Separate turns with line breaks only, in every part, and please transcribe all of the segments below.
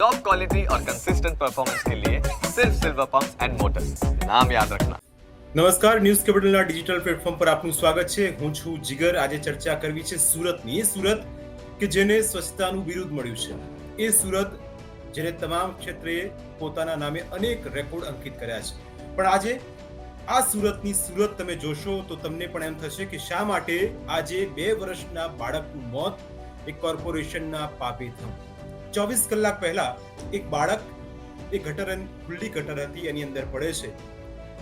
Top quality और consistent performance के लिए सिर्फ सिल्वर पंप एंड मोटर्स नाम याद रखना
નમસ્કાર ન્યૂઝ કેપિટલના ડિજિટલ પ્લેટફોર્મ પર આપનું સ્વાગત છે હું છું જીગર આજે ચર્ચા કરવી છે સુરતની એ સુરત કે જેને સ્વચ્છતાનું બિરુદ મળ્યું છે એ સુરત જેને તમામ ક્ષેત્રે પોતાના નામે અનેક રેકોર્ડ અંકિત કર્યા છે પણ આજે આ સુરતની સુરત તમે જોશો તો તમને પણ એમ થશે કે શા માટે આજે બે વર્ષના બાળકનું મોત એક કોર્પોરેશનના પાપે થયું ચોવીસ કલાક પહેલા એક બાળક એ ગટર ખુલ્લી ગટર હતી, એની અંદર પડે છે.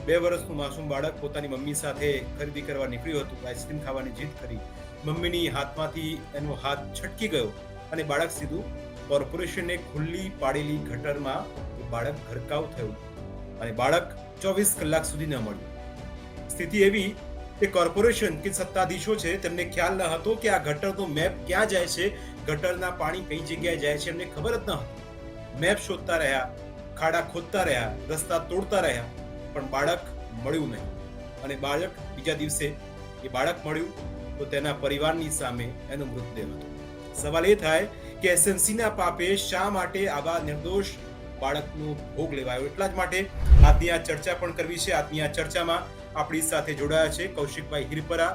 બે વર્ષનું માસૂમ બાળક પોતાની મમ્મી સાથે ખરીદી કરવા નીકળ્યું હતું આઈસ્ક્રીમ ખાવાની જીદ કરી. મમ્મીની હાથમાંથી એનો હાથ છટકી ગયો અને બાળક સીધું કોર્પોરેશને ખુલ્લી પાડેલી ગટરમાં બાળક ઘરકાવ થયું અને બાળક ચોવીસ કલાક સુધી ન મળ્યું. સ્થિતિ એવી કે કોર્પોરેશન કે સત્તાધીશો છે તેમને ખ્યાલ ન હતો કે આ ગટરનો મેપ ક્યાં જાય છે ગટરના પાણી કઈ જગ્યાએ જાય છે એમને ખબર જ ન હતી. મેપ શોધતા રહ્યા, ખાડા ખોદતા રહ્યા, રસ્તા તોડતા રહ્યા, પણ બાળક મળ્યું નહીં. અને બાળક બીજા દિવસે એ બાળક મળ્યું તો તેના પરિવારની સામે એનો મૃતદેહ હતો. સવાલ એ થાય કે એસએમસીના પાપે શા માટે આવા નિર્દોષ બાળકનો ભોગ લેવાયો? એટલા જ માટે આજની આ ચર્ચા પણ કરવી છે. આજની આ ચર્ચામાં આપણી સાથે જોડાયા છે કૌશિકભાઈ હિરપરા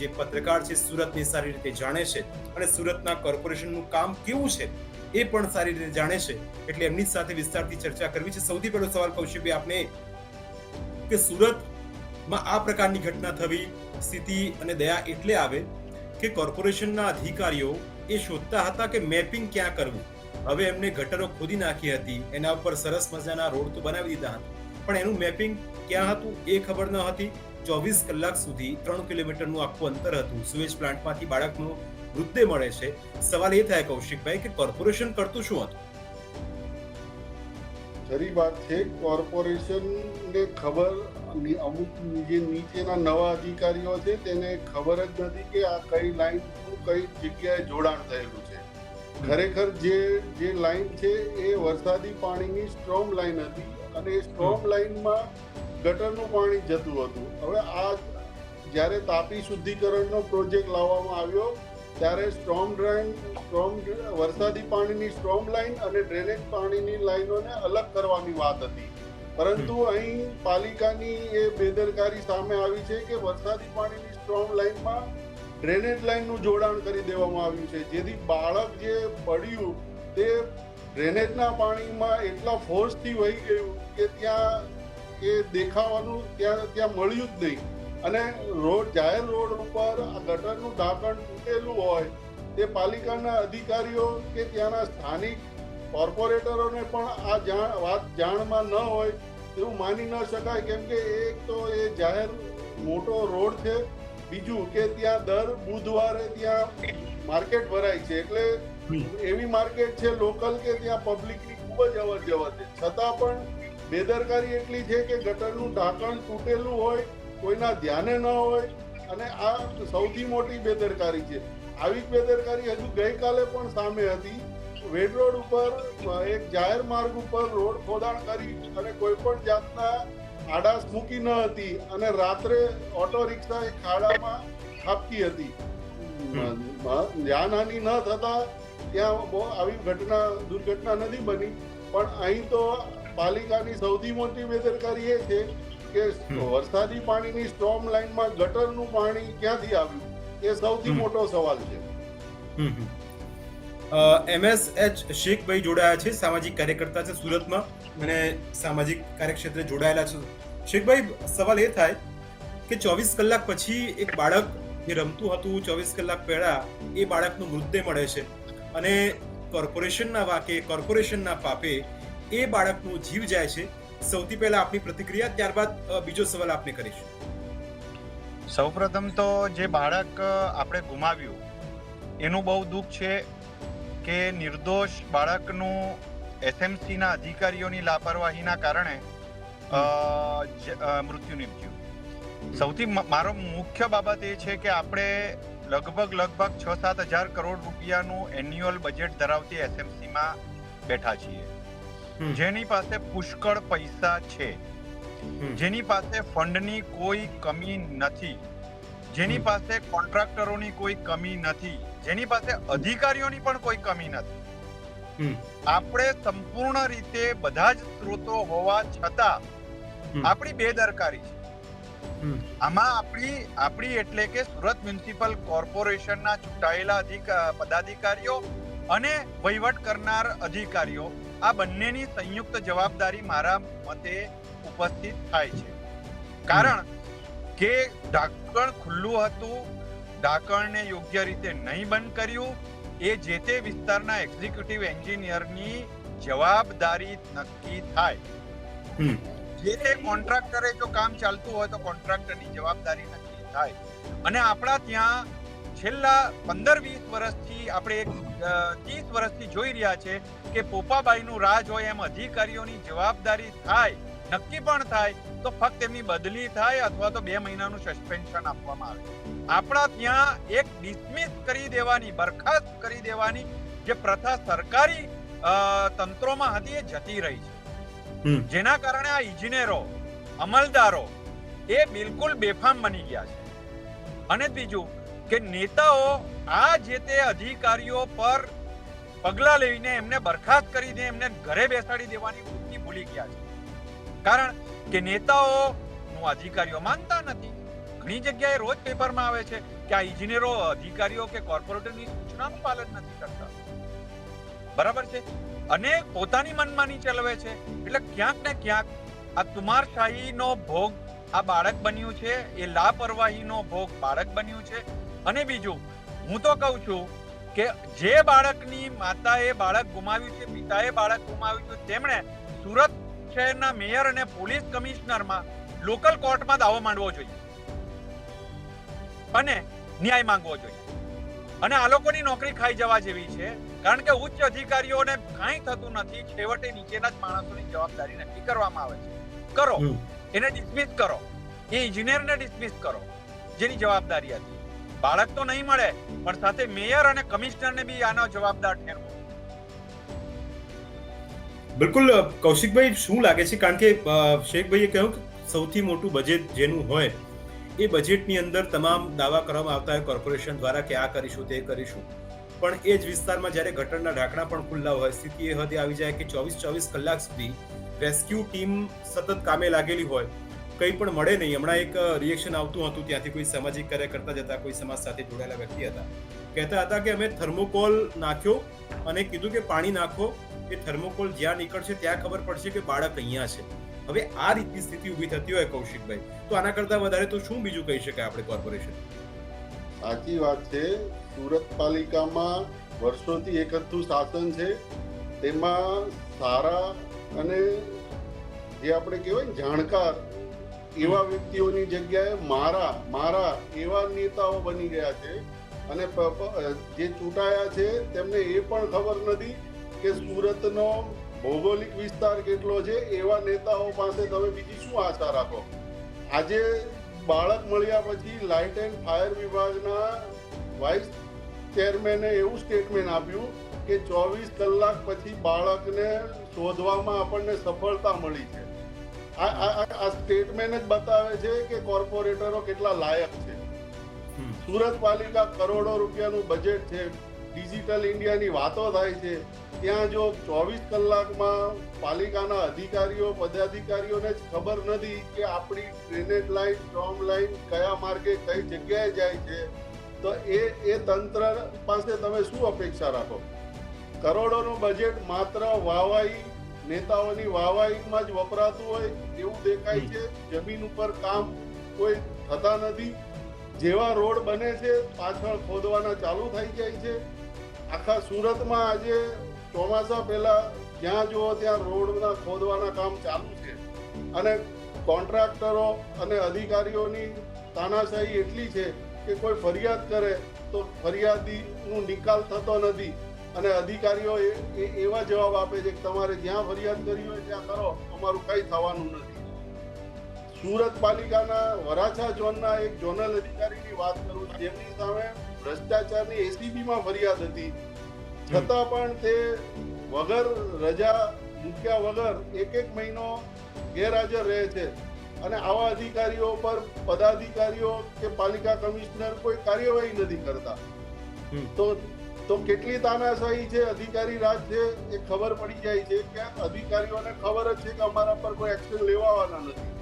જે પત્રકાર છે, સુરતને સારી રીતે જાણે છે અને સુરતના કોર્પોરેશનનું કામ કેવું છે એ પણ સારી રીતે જાણે છે. એટલે એમની સાથે વિસ્તારથી ચર્ચા કરવી છે. સૌથી પહેલો સવાલ કૌશિકભાઈ આપને કે સુરતમાં આ પ્રકારની ઘટના થવી, સ્થિતિ અને દયા એટલે આવે કે કોર્પોરેશનના અધિકારીઓ એ શોધતા હતા કે મેપિંગ ક્યાં કરવું? હવે એમને ગટરો ખોદી નાખી હતી, એના ઉપર સરસ મજાના રોડ તો બનાવી દીધા હતા. પણ એનું મેપિંગ ક્યાં હતું એ ખબર ન હતી. ચોવીસ કલાક સુધી ત્રણ કિલોમીટરનું આખું અંતર હતું. સુએજ પ્લાન્ટમાંથી બાળકનો મૃતદેહ મળે છે. સવાલ એ થાય કૌશિકભાઈ કે કોર્પોરેશન કરતું શું હતું?
ખરી વાત છે કોર્પોરેશનને ખબર અમુક જે નીચેના નવા અધિકારીઓ છે તેને ખબર જ નથી કે આ કઈ લાઈન કઈ જગ્યાએ જોડાણ થયેલું છે. ખરેખર જે જે લાઈન છે એ વરસાદી પાણીની સ્ટ્રોમ લાઈન હતી અને એ સ્ટ્રોમ લાઈનમાં ગટરનું પાણી જતું હતું. હવે આ જ્યારે તાપી શુદ્ધિકરણનો પ્રોજેક્ટ લાવવામાં આવ્યો ત્યારે સ્ટ્રોમ ડ્રેન સ્ટ્રોમ વરસાદી પાણીની સ્ટ્રોમ લાઈન અને ડ્રેનેજ પાણીની લાઈનોને અલગ કરવાની વાત હતી. પરંતુ અહીં પાલિકાની એ બેદરકારી સામે આવી છે કે વરસાદી પાણીની સ્ટ્રોમ લાઈનમાં ડ્રેનેજ લાઈનનું જોડાણ કરી દેવામાં આવ્યું છે. જેથી બાળક જે પડ્યું તે ડ્રેનેજના પાણીમાં એટલા ફોર્સથી વહી ગયું કે ત્યાં એ દેખાવાનું ત્યાં ત્યાં મળ્યું જ નહીં. અને રોડ જાહેર રોડ ઉપર ગટરનું ઢાંકણ તૂટેલું હોય તે પાલિકાના અધિકારીઓ કે ત્યાંના સ્થાનિક કોર્પોરેટરોને પણ આ જાણ વાત જાણમાં ન હોય એવું માની ન શકાય. કેમ કે એક તો એ જાહેર મોટો રોડ છે બીજું કે ત્યાં દર બુધવારે ત્યાં માર્કેટ ભરાય છે. એટલે એવી માર્કેટ છે લોકલ કે ત્યાં પબ્લિકની ખૂબ જ અવર જવર છે. છતાં પણ બેદરકારી એટલી છે કે ગટરનું ઢાંકણ તૂટેલું હોય કોઈના ધ્યાને ન હોય અને આ સૌથી મોટી બેદરકારી છે. આવી જ બેદરકારી હજુ ગઈકાલે પણ સામે હતી. વેડ રોડ ઉપર એક જાહેર માર્ગ ઉપર રોડ ખોદાણ કરી અને કોઈ પણ જાતના આડાસ મૂકી ન હતી અને રાત્રે ઓટો રિક્ષા એ ખાડામાં ખાપકી હતી. જાનહાની ન થતા ત્યાં આવી ઘટના દુર્ઘટના નથી બની. પણ અહીં તો પાલિકાની સૌથી મોટી બેદરકારી એ છે કે વરસાદી પાણીની સ્ટ્રોમ લાઇનમાં ગટરનું પાણી ક્યાંથી આવ્યું? એ સૌથી મોટો સવાલ છે.
એમએસએચ શેખભાઈ જોડાયા છે સામાજિક કાર્યકર્તા છે સુરતમાં અને સામાજિક કાર્યક્ષેત્રે જોડાયેલા છે. શેખભાઈ સવાલ એ થાય કે ચોવીસ કલાક પછી એક બાળક જે રમતું હતું ચોવીસ કલાક પહેલા એ બાળકનું મૃતદેહ મળે છે. અને કોર્પોરેશનના વાકે કોર્પોરેશનના પાપે એ બાળકનો જીવ જાય છે. સૌથી પહેલા આપની પ્રતિક્રિયા, ત્યારબાદ બીજો સવાલ આપને કરીશું.
સૌપ્રથમ તો જે બાળક આપણે ગુમાવ્યું, એનું બહુ દુઃખ છે કે નિર્દોષ બાળકનું એસએમસીના અધિકારીઓની લાપરવાહીના કારણે મૃત્યુ નીપજ્યું. સૌથી મારો મુખ્ય બાબત એ છે કે આપણે લગભગ લગભગ છ સાત હજાર કરોડ રૂપિયાનું એન્યુઅલ બજેટ ધરાવતી એસએમસીમાં બેઠા છીએ. જેની પાસે પુષ્કળ પૈસા છે. જેની પાસે ફંડની કોઈ કમી નથી. જેની પાસે કોન્ટ્રાક્ટરોની કોઈ કમી નથી. જેની પાસે અધિકારીઓની પણ કોઈ કમી નથી. આપણે સંપૂર્ણ રીતે બધા જ સ્ત્રોતો હોવા છતાં આપણી બેદરકારી છે. આમાં આપણી આપણી એટલે કે સુરત મ્યુનિસિપલ કોર્પોરેશનના ચૂંટાયેલા પદાધિકારીઓ અને વહીવટ કરનાર અધિકારીઓ આ બંનેની સંયુક્ત જવાબદારી મારા મતે ઉપસ્થિત થાય છે. કારણ કે ઢાંકણ ખુલ્લું હતું ઢાંકણને યોગ્ય રીતે નહીં બંધ કર્યું એ જે તે વિસ્તારના એક્ઝિક્યુટિવ એન્જિનિયરની જવાબદારી નક્કી થાય. જે તે કોન્ટ્રાક્ટરે જો કામ ચાલતું હોય તો કોન્ટ્રાક્ટરની જવાબદારી નક્કી થાય. અને આપણા ત્યાં છેલ્લા પંદર વીસ વર્ષથી આપણે એક ત્રીસ વર્ષથી જોઈ રહ્યા છે કે પોપાબાઈનું રાજ હોય એમ અધિકારીઓની જવાબદારી થાય નક્કી પણ થાય તો ફક્ત એમની બદલી થાય અથવા તો બે મહિનાનું સસ્પેન્શન આપવામાં આવે. આપણા ત્યાં એક ડિસમિસ કરી દેવાની બરખાસ્ત કરી દેવાની જે પ્રથા સરકારી તંત્રોમાં હતી એ જતી રહી છે. જેના કારણે આ ઇજનેરો અમલદારો એ બિલકુલ બેફામ બની ગયા છે. અને બીજું કે નેતાઓ આ જે તે અધિકારીઓ પર પગલા લઈને એમને બરખાસ્ત કરીને એમને ઘરે બેસાડી દેવાની વૃત્તિ ભૂલી ગયા છે. કારણ કે નેતાઓ નું અધિકારીઓ માનતા નથી. ઘણી જગ્યાએ રોજ પેપરમાં આવે છે કે આ ઇજનેરો, અધિકારીઓ કે કોર્પોરેટરની સૂચનાનું પાલન નથી કરતા. બરાબર છે? અને પોતાની મનમાની ચલાવે છે. એટલે ક્યાંક ને ક્યાંક આ તુમારશાહીનો ભોગ આ બાળક બન્યું છે, એ લાપરવાહીનો ભોગ બાળક બન્યું છે. અને બીજું હું તો કહું છું કે જે બાળકની માતાએ બાળક ગુમાવ્યું છે પિતાએ બાળક ગુમાવ્યું છે તેમણે સુરત શહેરના મેયર અને પોલીસ કમિશનરમાં લોકલ કોર્ટમાં દાવો માંડવો જોઈએ. અને ન્યાય માંગવો જોઈએ. અને આ લોકોની નોકરી ખાઈ જવા જેવી છે કારણ કે ઉચ્ચ અધિકારીઓને કાંઈ થતું નથી છેવટે નીચેના જ માણસોની જવાબદારી નક્કી કરવામાં આવે છે. કરો એને ડિસમિસ કરો. એ ઇજનેરને ડિસમિસ કરો જેની જવાબદારી હતી. બાળક તો નહીં મળે, પણ સાથે મેયર અને કમિશનરને બી આનો જવાબદાર ઠેરવો.
બિલકુલ કૌશિકભાઈ, શું લાગે છે? કારણ કે શેખભાઈએ કહ્યું કે સૌથી મોટું બજેટ જેનું હોય, એ બજેટની અંદર તમામ દાવા કરવામાં આવતા હોય કોર્પોરેશન દ્વારા કે આ કરીશું, તે કરીશું. પણ એ જ વિસ્તારમાં જ્યારે ગટરના ઢાંકણા પણ ખુલ્લા હોય, સ્થિતિ એ હદે આવી જાય કે ચોવીસ ચોવીસ કલાક સુધી રેસ્ક્યુ ટીમ સતત કામે લાગેલી હોય કંઈ પણ મળે નહીં. હમણાં એક રિએક્શન આવતું હતું ત્યાંથી કોઈ સામાજિક કાર્યકર્તા જતા, કોઈ સમાજ સાથે જોડાયેલા વ્યક્તિ હતા. કહેતા હતા કે અમે થર્મોકોલ નાખ્યો અને કીધું કે પાણી નાખો, એ થર્મોકોલ જ્યાં નીકળશે ત્યાં ખબર પડશે કે બાળક અહીંયા છે. હવે આ રીતની સ્થિતિ ઊભી થતી હોય કૌશિકભાઈ, તો આના કરતાં વધારે તો શું બીજું કહી શકાય આપણે કોર્પોરેશન
સાચી વાત છે. સુરત પાલિકામાં વર્ષોથી એકતું શાસન છે. તેમાં સારા અને જે આપણે કહેવાય જાણકાર એવા વ્યક્તિઓની જગ્યાએ મારા મારા એવા નેતાઓ બની ગયા છે. અને જે ચૂંટાયા છે, તેમને એ પણ ખબર નથી કે સુરતનો ભૌગોલિક વિસ્તાર કેટલો છે. એવા નેતાઓ પાસે તમે બીજી શું આશા રાખો? આજે બાળક મળ્યા પછી લાઇટ એન્ડ ફાયર વિભાગના વાઇસ ચેરમેને એવું સ્ટેટમેન્ટ આપ્યું કે ચોવીસ કલાક પછી બાળકને શોધવામાં આપણને સફળતા મળી છે. આ આ- આ- આ સ્ટેટમેન્ટ જ બતાવે છે કે કોર્પોરેટરો કેટલા લાયક છે. સુરત પાલિકા કરોડો રૂપિયાનું બજેટ છે. ડિજિટલ ઇન્ડિયાની વાતો થાય છે. ત્યાં જો ચોવીસ કલાકમાં પાલિકાના અધિકારીઓ પદાધિકારીઓને જ ખબર નથી કે આપણી ડ્રેનેજ લાઈન સ્ટ્રોમ લાઈન કયા માર્ગે કઈ જગ્યાએ જાય છે તો એ એ તંત્ર પાસે તમે શું અપેક્ષા રાખો? કરોડોનું બજેટ માત્ર વાવાઈ નેતાઓની વાવાઈમાં જ વપરાતું હોય એવું દેખાય છે. જમીન ઉપર કામ કોઈ થતા નથી. જેવા રોડ બને છે પાછળ ખોદવાના ચાલુ થઈ જાય છે. આખા સુરતમાં આજે ચોમાસા પહેલા જ્યાં જુઓ ત્યાં રોડના ખોદવાના કામ ચાલુ છે. અને કોન્ટ્રાક્ટરો અને અધિકારીઓની તાનાશાહી એટલી છે કે કોઈ ફરિયાદ કરે તો ફરિયાદીનું નિકાલ થતો નથી. અને અધિકારીઓ એવા જવાબ આપે છે કે તમારે જ્યાં ફરિયાદ કરી હોય ત્યાં કરો અમારું કંઈ થવાનું નથી. સુરત પાલિકાના વરાછા ઝોનના એક ઝોનલ અધિકારીની વાત કરું જેમની સામે ભ્રષ્ટાચારની એસીબીમાં ફરિયાદ હતી. છતાં પણ તે વગર રજા મૂક્યા વગર એક એક મહિનો ગેરહાજર રહે છે. અને આવા અધિકારીઓ પર પદાધિકારીઓ કે પાલિકા કમિશનર કોઈ કાર્યવાહી નથી કરતા. તો તો કેટલી તાનાશાહી છે, અધિકારી રાજ છે, એ ખબર પડી જાય છે કે અધિકારીઓને ખબર જ છે કે અમારા પર કોઈ એક્શન લેવાવાના નથી.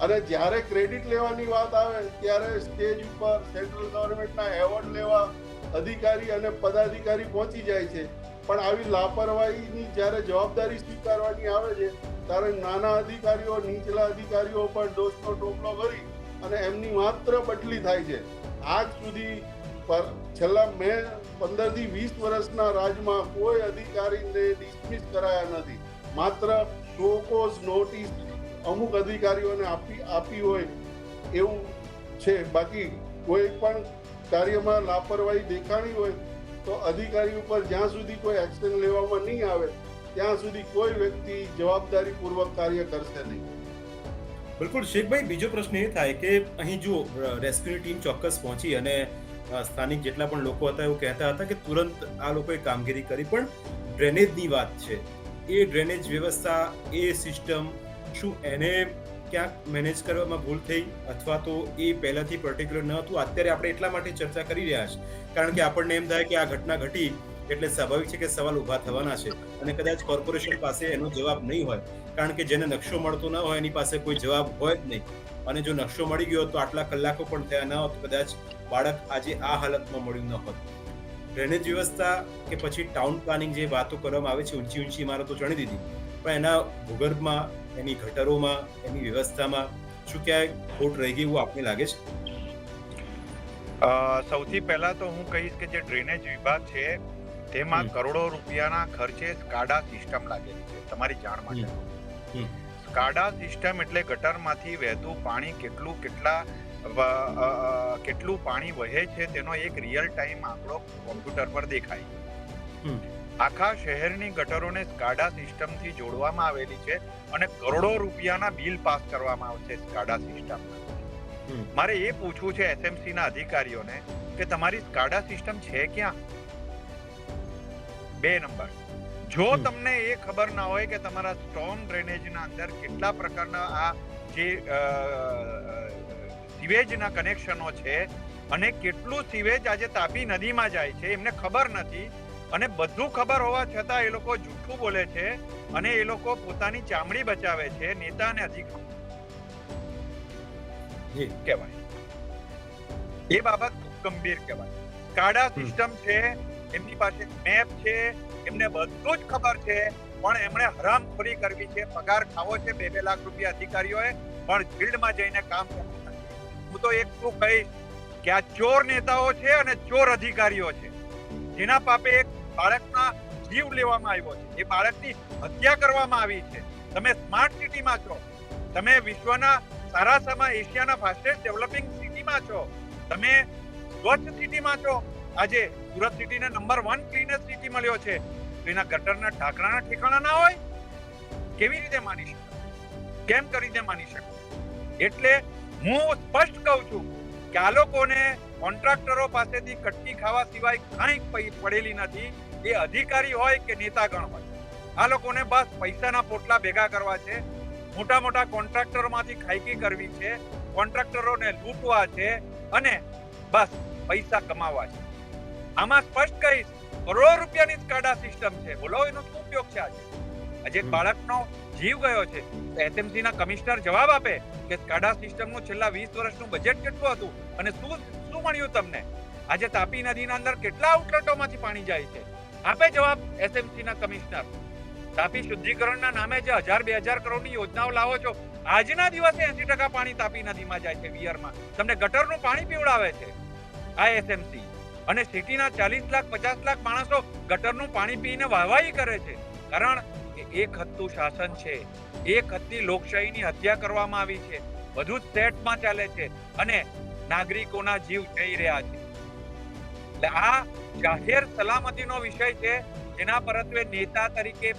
અને જ્યારે ક્રેડિટ લેવાની વાત આવે, ત્યારે સ્ટેજ ઉપર સેન્ટ્રલ ગવર્મેન્ટના એવોર્ડ લેવા અધિકારી અને પદાધિકારી પહોંચી જાય છે. પણ આવી લાપરવાહીની જ્યારે જવાબદારી સ્વીકારવાની આવે છે, ત્યારે નાના અધિકારીઓ, નીચલા અધિકારીઓ પર દોષનો ટોપલો કરી અને એમની માત્ર બદલી થાય છે. આજ સુધી પર છેલ્લા મેં પંદરથી વીસ વર્ષના રાજમાં કોઈ અધિકારીને ડિસમિસ કરાયા નથી. માત્ર શોકોઝ નોટિસ અમુક અધિકારીઓને આપી આપી હોય એવું છે. બાકી કોઈ પણ કાર્યમાં લાપરવાહી દેખાણી હોય તો અધિકારી ઉપર જ્યાં સુધી કોઈ એક્શન લેવામાં નહીં આવે, ત્યાં સુધી કોઈ વ્યક્તિ જવાબદારીપૂર્વક કાર્ય કરશે નહીં.
બિલકુલ, શેખભાઈ, બીજો પ્રશ્ન એ થાય કે અહીં જો રેસ્ક્યુ ટીમ ચોક્કસ પહોંચી અને સ્થાનિક જેટલા પણ લોકો હતા એવું કહેતા હતા કે તુરંત આ લોકોએ કામગીરી કરી. પણ ડ્રેનેજની વાત છે. એ ડ્રેનેજ વ્યવસ્થા, એ સિસ્ટમ શું એને ક્યાંક મેનેજ કરવામાં ભૂલ થઈ અથવા તો એ પહેલાથી પર્ટિક્યુલર ન હતું? અત્યારે આપણે એટલા માટે ચર્ચા કરી રહ્યા છે. કારણ કે આપણને એમ થાય કે આ ઘટના ઘટી એટલે સ્વાભાવિક છે કે સવાલ ઊભા થવાના છે અને કદાચ કોર્પોરેશન પાસે એનો જવાબ નહીં હોય. કારણ કે જેને નકશો મળતો ન હોય એની પાસે કોઈ જવાબ હોય જ નહીં. અને જો નકશો મળી ગયો તો આટલા કલાકો પણ થયા ન હોત, કદાચ બાળક આજે આ હાલતમાં મળ્યું ન હોત. ડ્રેનેજ વ્યવસ્થા કે પછી ટાઉન પ્લાનિંગ જે વાતો કરવામાં આવે છે ઊંચી ઊંચી ઇમારતો ચણી દીધી. પણ એના ભૂગર્ભમાં એની ગટરોમાં એની વ્યવસ્થામાં શું ક્યાંય ખોટ રહી ગઈ એવું આપને લાગે છે?
સૌથી પહેલા તો હું કહીશ કે જે ડ્રેનેજ વિભાગ છે તેમાં કરોડો રૂપિયાના ખર્ચે સ્કાડા સિસ્ટમ લાગેલી છે તમારી જાણ માટે. સ્કાડા સિસ્ટમ એટલે ગટરમાંથી વહેતું પાણી કેટલું કેટલા કેટલું પાણી વહે છે તેનો એક રિયલ ટાઈમ આંકડો કોમ્પ્યુટર પર દેખાય. આખા શહેરની ગટરોને સ્કાડા સિસ્ટમથી જોડવામાં આવેલી છે અને કરોડો રૂપિયાના બિલ પાસ કરવામાં આવશે સ્કાડા સિસ્ટમ મારે એ પૂછવું છે એસએમસી ના અધિકારીઓને કે તમારી સ્કાડા સિસ્ટમ છે ક્યાં? બે નંબર. જો તમને એ ખબર ના હોય કે તમારા સ્ટોમ ડ્રેનેજના અંદર કેટલા પ્રકારના આ જે સિવેજના કનેક્શનો છે અને કેટલું સિવેજ આજે તાપી નદીમાં જાય છે એમને ખબર નથી. અને બધું ખબર હોવા છતાં એ લોકો જૂઠું બોલે છે અને એ લોકો પોતાની ચામડી બચાવે છે નેતા અને અધિકારી કહેવાય. એ બાબત ખૂબ ગંભીર કહેવાય. સ્કાડા સિસ્ટમ છે એમની પાસે મેપ છે એમને બધું જ ખબર છે પણ એમણે હરામખોરી કરવી છે પગાર ખાવો છે બે બે લાખ રૂપિયા અધિકારીઓએ પણ ફિલ્ડમાં જઈને કામ કરવું હું તો એટલું કહીશ કે આ ચોર નેતાઓ છે અને ચોર અધિકારીઓ છે. જેના પાપે એક બાળકના જીવ લેવામાં આવ્યો છે. એ બાળકની હત્યા કરવામાં આવી છે. તમે સ્માર્ટ સિટીમાં છો. તમે વિશ્વના સારાસામાં એશિયાના ફાસ્ટેસ્ટ ડેવલપિંગ સિટીમાં છો. તમે સ્વચ્છ સિટીમાં છો. આજે સુરત સિટીને નંબર વન ક્લીનેસ્ટ સિટી મળ્યો છે. તો એના ગટરના ઢાંકણાના ઠેકાણા ના હોય? કેવી રીતે માની શકાય? કેમ કરીને માની શકાય? એટલે હું સ્પષ્ટ કહું છું કે આ લોકોને કોન્ટ્રાક્ટરો પાસેથી કટકી ખાવા સિવાય કાંઈ પડેલી નથી. એ અધિકારી હોય કે નેતાગણ હોય. આ લોકોને બસ પૈસાના પોટલા ભેગા કરવા છે. મોટા મોટા કોન્ટ્રાક્ટરોમાંથી ખાઈકી કરવી છે. કોન્ટ્રાક્ટરોને લૂંટવા છે અને બસ પૈસા કમાવા છે. આમાં સ્પષ્ટ કહીશ કરોડો રૂપિયાની સ્કાડા સિસ્ટમ છે. બોલો, એનો શું ઉપયોગ છે આજે? આજે બાળકનો જીવ ગયો છે. એસએમસી ના કમિશનર જવાબ આપે કે સ્કાડા સિસ્ટમનું છેલ્લા વીસ વર્ષનું બજેટ કેટલું હતું અને શું શું મળ્યું તમને? આજે તાપી નદીના અંદર કેટલા આઉટલેટોમાંથી પાણી જાય છે? આપે જવાબ એસએમસી ના કમિશનર. તાપી શુદ્ધિકરણના નામે જે હજાર બે હજાર કરોડની યોજનાઓ લાવો છો, આજના દિવસે એસી ટકા પાણી તાપી નદીમાં જાય છે વિયરમાં. તમને ગટરનું પાણી પીવડાવે છે આ એસએમસી. અને સિટીના ચાલીસ લાખ, પચાસ લાખ માણસો ગટરનું પાણી પીને વાહવાહી કરે છે. કારણ કે એક હત્તું શાસન છે. એક હત્તી લોકશાહીની હત્યા કરવામાં આવી છે. બધું જ સેટમાં ચાલે છે અને નાગરિકોના જીવ જઈ રહ્યા છે. એટલે આ જાહેર સલામતીનો વિષય છે. જેના પરત્વે નેતા તરીકે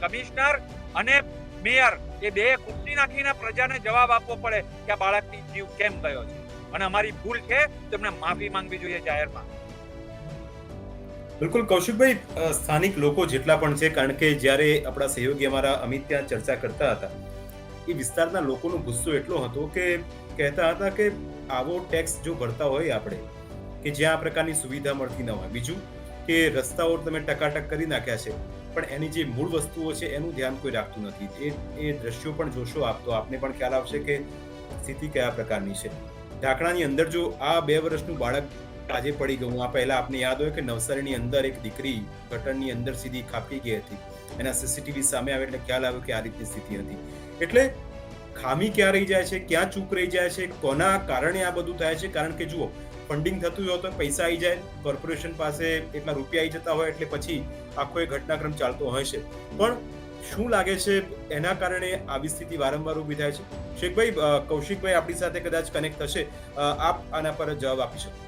કમિશનર અને મેયર એ બે ખુરશી નાખીને પ્રજાને જવાબ આપવો પડે કે આ બાળકની જીવ કેમ ગયો છે? અને અમારી ભૂલ છે તેમને માફી માંગવી જોઈએ જાહેરમાં.
બિલકુલ, કૌશિકભાઈ સ્થાનિક લોકો જેટલા પણ છે, કારણ કે જ્યારે આપણા સહયોગી અમારા અમિત ત્યાં ચર્ચા કરતા હતા, એ વિસ્તારના લોકોનો ગુસ્સો એટલો હતો કે કહેતા હતા કે આવો ટેક્સ જો ભરતા હોય આપણે, કે જ્યાં આ પ્રકારની સુવિધા મળતી ન હોય. બીજું કે રસ્તાઓ તમે ટકાટક કરી નાખ્યા છે, પણ એની જે મૂળ વસ્તુઓ છે, એનું ધ્યાન કોઈ રાખતું નથી. એ એ દ્રશ્યો પણ જોશો આપ, તો આપને પણ ખ્યાલ આવશે કે સ્થિતિ કયા પ્રકારની છે. ઢાંકણાની અંદર જો આ બે વર્ષનું બાળક આજે પડી ગયું. આ પહેલા આપને યાદ હોય કે નવસારીની અંદર એક દીકરી ગટરની અંદર સીધી ખાપી ગઈ હતી. એના સીસીટીવી સામે આવે એટલે ખ્યાલ આવ્યો કે આ રીતની સ્થિતિ હતી. એટલે ખામી ક્યાં રહી જાય છે? ક્યાં ચૂક રહી જાય છે? કોના કારણે આ બધું થાય છે? કારણ કે જુઓ ફંડિંગ થતું હોય તો પૈસા આવી જાય કોર્પોરેશન પાસે એટલા રૂપિયા આવી જતા હોય એટલે પછી આખો એ ઘટનાક્રમ ચાલતો હોય છે. પણ શું લાગે છે એના કારણે આવી સ્થિતિ વારંવાર ઊભી થાય છે? શેખભાઈ કૌશિકભાઈ આપણી સાથે કદાચ કનેક્ટ થશે. આપ આના પર જવાબ આપી શકો.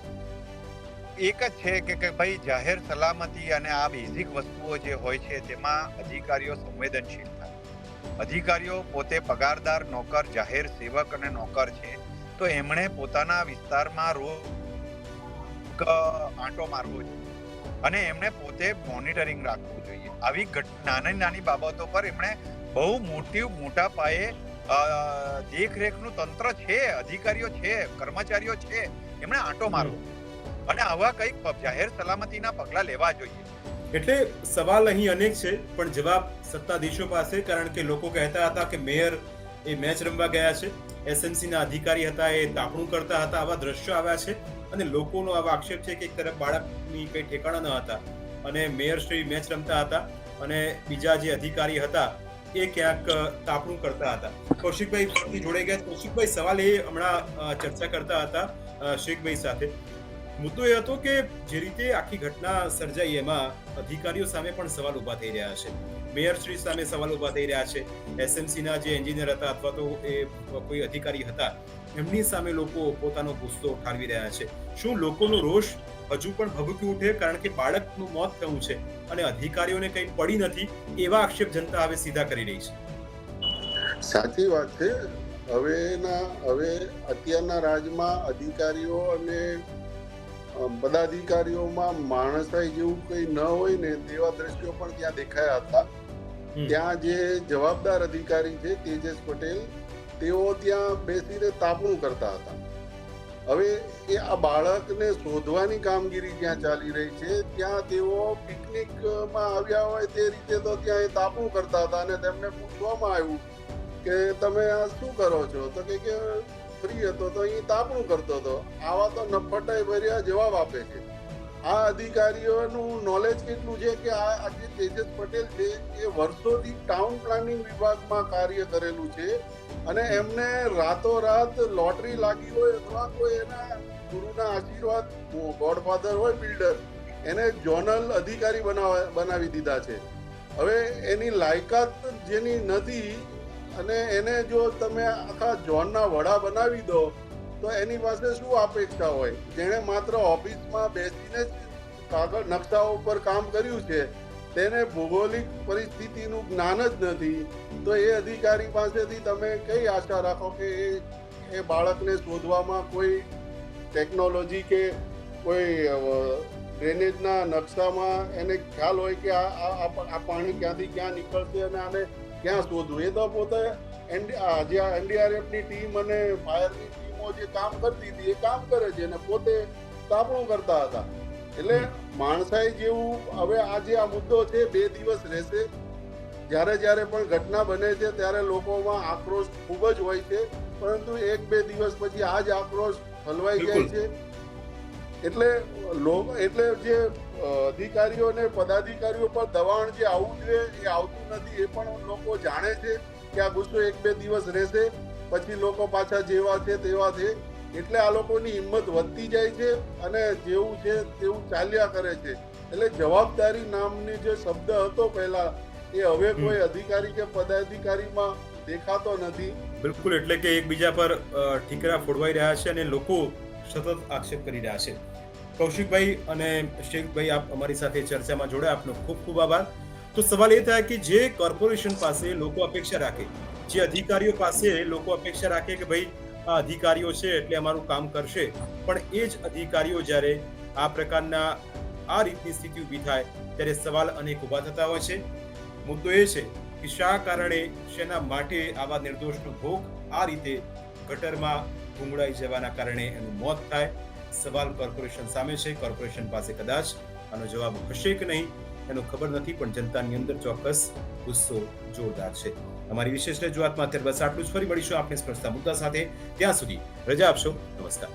એક જ છે કે કે ભાઈ જાહેર સલામતી અને આ બેઝિક વસ્તુઓ જે હોય છે, તેમાં અધિકારીઓ સંવેદનશીલ થાય. અધિકારીઓ પોતે પગારદાર, નોકર, જાહેર સેવક અને નોકર છે. તો એમણે પોતાના વિસ્તારમાં રોજ આંટો મારવો જોઈએ. અને એમણે પોતે મોનિટરિંગ રાખવું જોઈએ. આવી નાની નાની બાબતો પર એમણે બહુ મોટી, મોટા પાયે દેખરેખનું તંત્ર છે, અધિકારીઓ છે, કર્મચારીઓ છે, એમણે આંટો મારવો. અને આવા કંઈક જાહેર સલામતીના પગલા લેવા જોઈએ.
એટલે સવાલ અહીં અનેક છે, પણ જવાબ સત્તાધીશો પાસે, કારણ કે લોકો કહેતા હતા કે મેયર એ મેચ રમવા ગયા છે એસએમસી ના અધિકારી હતા, એ તાપણું કરતા હતા, આવા દ્રશ્યો આવ્યા છે, અને લોકોનો આવા આક્ષેપ છે કે એક તરફ બાળકની કઈ ઠેકાણા ન હતા, અને મેયર શ્રી મેચ રમતા હતા, અને બીજા જે અધિકારી હતા, એ ક્યાંક તાપણું કરતા હતા. કૌશિકભાઈ જોડાઈ ગયા, કૌશિકભાઈ સવાલ એ હમણાં ચર્ચા કરતા હતા શેખભાઈ સાથે. મુદ્દો એ હતો કે જે રીતે આખી ઘટના સર્જાઈ એમાં અધિકારીઓ સામે પણ સવાલ ઊભા થઈ રહ્યા છે. મેયર શ્રી સામે સવાલ ઊભા થઈ રહ્યા છે. એસએમસીના જે એન્જિનિયર હતા અથવા તો એ કોઈ અધિકારી હતા, એમની સામે લોકો પોતાનો ગુસ્સો ઠાલવી રહ્યા છે. શું લોકોનો રોષ હજુ પણ ભભૂકી ઉઠે? કારણ કે બાળકનું મોત થયું છે અને અધિકારીઓને કંઈ પડી નથી, એવા આક્ષેપ જનતા હવે સીધા કરી રહી છે.
સાચી વાત છે. હવેના, હવે અત્યારના રાજમાં અધિકારીઓ અને પદાધિકારીઓમાં માણસાઈ જેવું કંઈ ન હોય ને તેવા દ્રશ્યો પણ ત્યાં દેખાયા હતા. ત્યાં જે જવાબદાર અધિકારી છે તેજસ પટેલ તેઓ ત્યાં બેસીને તાપણું કરતા હતા. હવે એ આ બાળકને શોધવાની કામગીરી જ્યાં ચાલી રહી છે? ત્યાં તેઓ પિકનિકમાં આવ્યા હોય તે રીતે તો ત્યાં એ તાપણું કરતા હતા અને તેમને પૂછવામાં આવ્યું કે તમે આ શું કરો છો? તો કે કે ફ્રી હતો તો અહીં તાપણું કરતો હતો આવા તો નફટાઈ ભર્યા જવાબ આપે છે. આ અધિકારીઓનું નોલેજ કેટલું છે કે આ આજે તેજસ પટેલ છે, એ વર્ષોથી ટાઉન પ્લાનિંગ વિભાગમાં કાર્ય કરેલું છે અને એમને રાતોરાત લોટરી લાગી હોય અથવા કોઈ એના ગુરુના આશીર્વાદ ગોડફાધર હોય બિલ્ડર એને જોનલ અધિકારી બનાવી દીધા છે. હવે એની લાયકાત જેની નથી અને એને જો તમે આખા ઝોનના વડા બનાવી દો, તો એની પાસે શું અપેક્ષા હોય? જેણે માત્ર ઓફિસમાં બેસીને જ કાગળ નકશાઓ ઉપર કામ કર્યું છે, તેને ભૌગોલિક પરિસ્થિતિનું જ્ઞાન જ નથી, તો એ અધિકારી પાસેથી તમે કઈ આશા રાખો કે એ એ બાળકને શોધવામાં કોઈ ટેકનોલોજી કે કોઈ ડ્રેનેજના નકશામાં એને ખ્યાલ હોય કે આ, આ- પાણી ક્યાંથી ક્યાં નીકળશે અને આને ક્યાં શોધવું? એ તો પોતે આ જે એનડીઆરએફની ટીમ અને ફાયરની ટીમો જે કામ કરતી હતી એ કામ કરે છે અને પોતે તાપણું કરતા હતા. એટલે માણસાઈ જેવું હવે આજે આ મુદ્દો છે બે દિવસ રહેશે. જ્યારે જ્યારે પણ ઘટના બને છે ત્યારે લોકોમાં આક્રોશ ખૂબ જ હોય છે. પરંતુ એક બે દિવસ પછી આ જ આક્રોશ હલવાઈ જાય છે. એટલે એટલે જે અધિકારીઓ અને પદાધિકારીઓ પર દબાણ જે આવવું જોઈએ એ આવતું નથી એ પણ લોકો જાણે છે કે આ ગુસ્સો એક બે દિવસ રહેશે પછી લોકો પાછા જેવા છે તેવા છે. એટલે આ લોકોની હિંમત વધતી જાય છે અને જેવું છે તેવું ચાલ્યા કરે છે. એટલે જવાબદારી નામની જે શબ્દ હતો પહેલા એ હવે કોઈ અધિકારી કે પદાધિકારીમાં દેખાતો નથી.
બિલકુલ એટલે કે એકબીજા પર ઠીકરા ફોડવાઈ રહ્યા છે અને લોકો સતત આક્ષેપ કરી રહ્યા છે. કૌશિકભાઈ અને શેખભાઈ, આપ અમારી સાથે ચર્ચામાં જોડે આપનો ખૂબ ખૂબ આભાર. તો સવાલ એ થાય કે જે કોર્પોરેશન પાસે લોકો અપેક્ષા રાખે, જે અધિકારીઓ પાસે લોકો અપેક્ષા રાખે કે ભાઈ, આ અધિકારીઓ છે એટલે અમારું કામ કરશે, પણ એ જ અધિકારીઓ જ્યારે આ પ્રકારના આ રીતની સ્થિતિ ઊભી થાય, ત્યારે સવાલ અનેક ઊભા થતા હોય છે. મુદ્દો એ છે કે શા કારણે, શેના માટે આવા નિર્દોષનો ભોગ આ રીતે ગટરમાં ગુંગળાઈ જવાના કારણે એનું મોત થાય. સવાલ કોર્પોરેશન સામે છે. કોર્પોરેશન પાસે કદાચ આનો જવાબ હશે કે નહીં, એનો ખબર નથી, પણ જનતાની અંદર ચોક્કસ ગુસ્સો જોરદાર છે. અમારી વિશેષ રજૂઆતમાં અત્યારે બસ આટલું જ. ફરી મળીશું આપણે સ્પર્શતા મુદ્દા સાથે. ત્યાં સુધી રજા આપશો. નમસ્કાર.